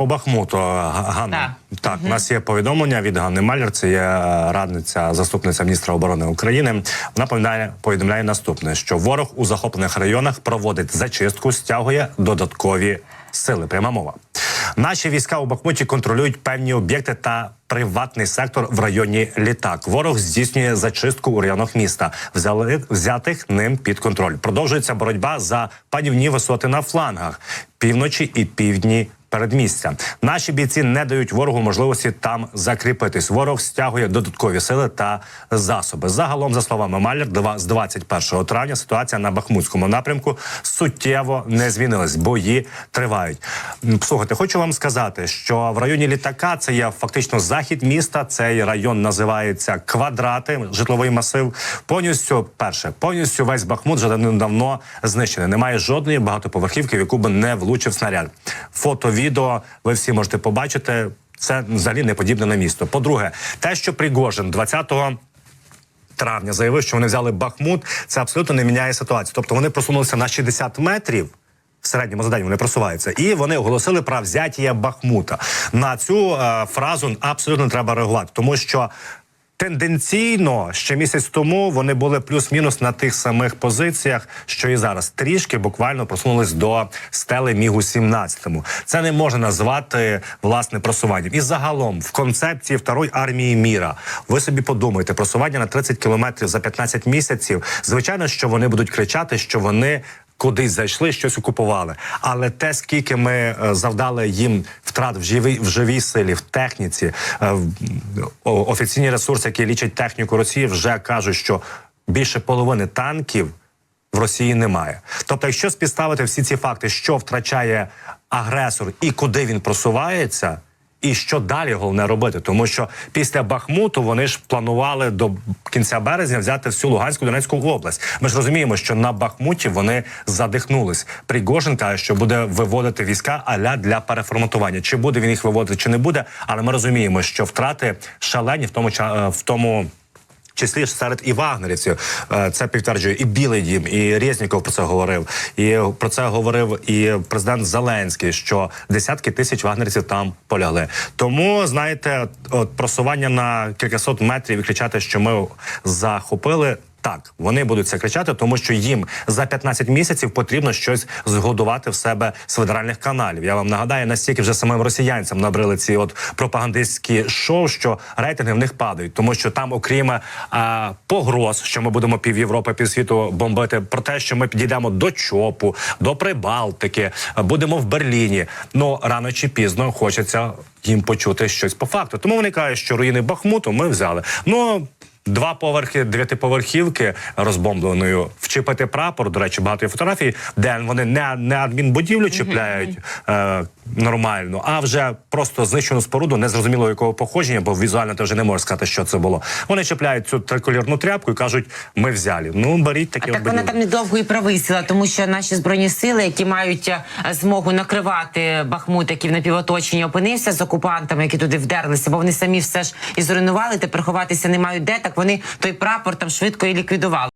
По Бахмуту, Га- Ганна. Так. Так, у нас є повідомлення від Ганни Маляр, це є радниця, заступниця міністра оборони України. Вона повідомляє, повідомляє наступне: що ворог у захоплених районах проводить зачистку, стягує додаткові сили. Пряма мова. Наші війська у Бахмуті контролюють певні об'єкти та приватний сектор в районі літак. Ворог здійснює зачистку у районах міста, взяли взятих ним під контроль. Продовжується боротьба за панівні висоти на флангах півночі і півдні передмістя. Наші бійці не дають ворогу можливості там закріпитись. Ворог стягує додаткові сили та засоби. Загалом, за словами Маляр, два- з 21 травня ситуація на Бахмутському напрямку суттєво не змінилась. Бої тривають. Слухайте, хочу вам сказати, що в районі літака це є фактично захід міста. Цей район називається квадрати, житловий масив. Повністю перше, повністю весь Бахмут вже давно знищений. Немає жодної багатоповерхівки, в яку би не влучив снаряд. Фото, відео ви всі можете побачити. Це взагалі не подібне на місто. По-друге, те, що Пригожин 20 травня заявив, що вони взяли Бахмут, це абсолютно не міняє ситуацію. Тобто вони просунулися на 60 метрів. В середньому за день вони просуваються, і вони оголосили про взяття Бахмута. На цю е, фразу абсолютно треба реагувати, тому що тенденційно ще місяць тому вони були плюс-мінус на тих самих позиціях, що і зараз. Трішки буквально просунулись до стели мігу 17 Це не можна назвати власне просуванням. І загалом в концепції второї армії міра ви собі подумайте, просування на 30 кілометрів за 15 місяців. Звичайно, що вони будуть кричати, що вони кудись зайшли, щось окупували. Але те, скільки ми е, завдали їм втрат в живій, в живій силі, в техніці, е, офіційні ресурси, які лічать техніку Росії, вже кажуть, що більше половини танків в Росії немає. Тобто, якщо співставити всі ці факти, що втрачає агресор і куди він просувається. І що далі головне робити, тому що після Бахмуту вони ж планували до кінця березня взяти всю Луганську Донецьку область. Ми ж розуміємо, що на Бахмуті вони задихнулись. Пригожин каже, що буде виводити війська аля для переформатування. Чи буде він їх виводити, чи не буде. Але ми розуміємо, що втрати шалені в тому в тому числі серед і вагнерівців. Е, Це підтверджує і Білий Дім, і Резніков про це говорив. І про це говорив і президент Зеленський, що десятки тисяч вагнерівців там полягли. Тому знаєте, от просування на кількасот метрів і кричати, що ми захопили. Так, вони будуть це кричати, тому що їм за 15 місяців потрібно щось згодувати в себе з федеральних каналів. Я вам нагадаю, настільки вже самим росіянцям набрили ці от пропагандистські шоу, що рейтинги в них падають, тому що там, окрім а, погроз, що ми будемо пів Європи, пів світу бомбити, про те, що ми підійдемо до ЧОПу, до Прибалтики, будемо в Берліні. Ну рано чи пізно хочеться їм почути щось по факту. Тому вони кажуть, що руїни Бахмуту ми взяли. Ну. Два поверхи дев'ятиповерхівки розбомбленою, вчепити прапор. До речі, багато є фотографій, де вони не, не адмінбудівлю чіпляють е, нормально, а вже просто знищену споруду, незрозуміло якого походження, бо візуально ти вже не можеш сказати, що це було. Вони чіпляють цю триколірну тряпку і кажуть, ми взяли. Ну беріть такі А так вона там недовго і провисіла, тому що наші збройні сили, які мають е, змогу накривати Бахмут, який в напівоточенні опинився з окупантами, які туди вдерлися, бо вони самі все ж і зруйнували, тепер ховатися не мають де. Так вони той прапор там швидко і ліквідували.